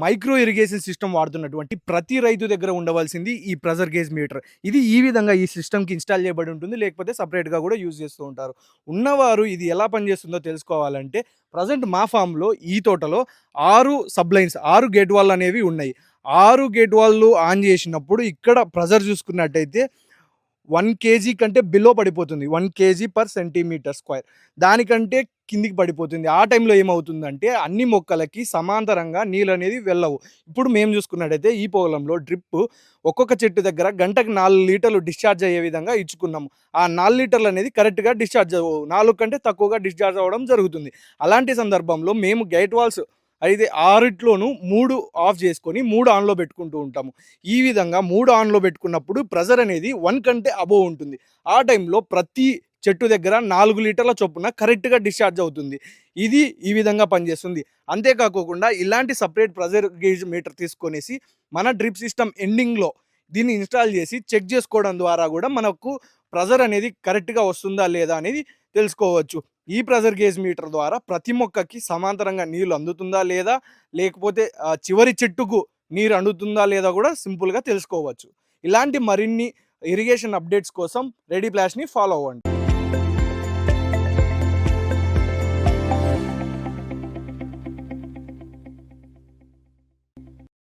Micro irrigation system వాడుతున్నటువంటి ప్రతి రైతు దగ్గర ఉండవలసింది ఈ ప్రెజర్ గేజ్ మీటర్. ఇది ఈ విధంగా ఈ సిస్టమ్కి ఇన్స్టాల్ చేయబడి ఉంటుంది లేకపోతే సపరేట్గా కూడా యూజ్ చేస్తూ ఉంటారు. ఉన్నవారు ఇది ఎలా పనిచేస్తుందో తెలుసుకోవాలంటే ప్రజెంట్ మా ఫామ్లో ఈ తోటలో ఆరు సబ్లైన్స్ ఆరు గేట్ వాల్ అనేవి ఉన్నాయి. ఆరు గేట్ వాళ్ళు ఆన్ చేసినప్పుడు ఇక్కడ ప్రెజర్ చూసుకున్నట్టయితే వన్ కేజీ కంటే బిలో పడిపోతుంది. One kg per centimetre square. దానికంటే కిందికి పడిపోతుంది. ఆ టైంలో ఏమవుతుందంటే అన్ని మొక్కలకి సమాంతరంగా నీళ్ళు అనేది వెళ్ళవు. ఇప్పుడు మేము చూసుకున్నట్టయితే ఈ పొలంలో డ్రిప్ ఒక్కొక్క చెట్టు దగ్గర గంటకు నాలుగు లీటర్లు డిశ్చార్జ్ అయ్యే విధంగా ఇచ్చుకున్నాము. ఆ నాలుగు లీటర్లు అనేది కరెక్ట్గా డిశ్చార్జ్ అవ్వవు. నాలుగు కంటే తక్కువగా డిశ్చార్జ్ అవ్వడం జరుగుతుంది. అలాంటి సందర్భంలో మేము గైట్ వాల్స్ అయితే ఆరిట్లోనూ మూడు ఆఫ్ చేసుకొని మూడు ఆన్లో పెట్టుకుంటూ ఉంటాము. ఈ విధంగా మూడు ఆన్లో పెట్టుకున్నప్పుడు ప్రెజర్ అనేది వన్ కంటే అబోవ్ ఉంటుంది. ఆ టైంలో ప్రతి చెట్టు దగ్గర నాలుగు లీటర్ల చొప్పున కరెక్ట్గా డిశ్చార్జ్ అవుతుంది. ఇది ఈ విధంగా పనిచేస్తుంది. అంతేకాకుండా ఇలాంటి సపరేట్ ప్రెజర్ గేజ్ మీటర్ తీసుకొనేసి మన డ్రిప్ సిస్టమ్ ఎండింగ్లో దీన్ని ఇన్స్టాల్ చేసి చెక్ చేసుకోవడం ద్వారా కూడా మనకు ప్రెజర్ అనేది కరెక్ట్గా వస్తుందా లేదా అనేది తెలుసుకోవచ్చు. ఈ ప్రెజర్ గేజ్ మీటర్ ద్వారా ప్రతి మొక్కకి సమాంతరంగా నీళ్ళు అందుతుందా లేదా లేకపోతే చివరి చెట్టుకు నీరు అందుతుందా లేదా కూడా సింపుల్గా తెలుసుకోవచ్చు. ఇలాంటి మరిన్ని ఇరిగేషన్ అప్డేట్స్ కోసం రెడీ ప్లాష్ని ఫాలో అవ్వండి.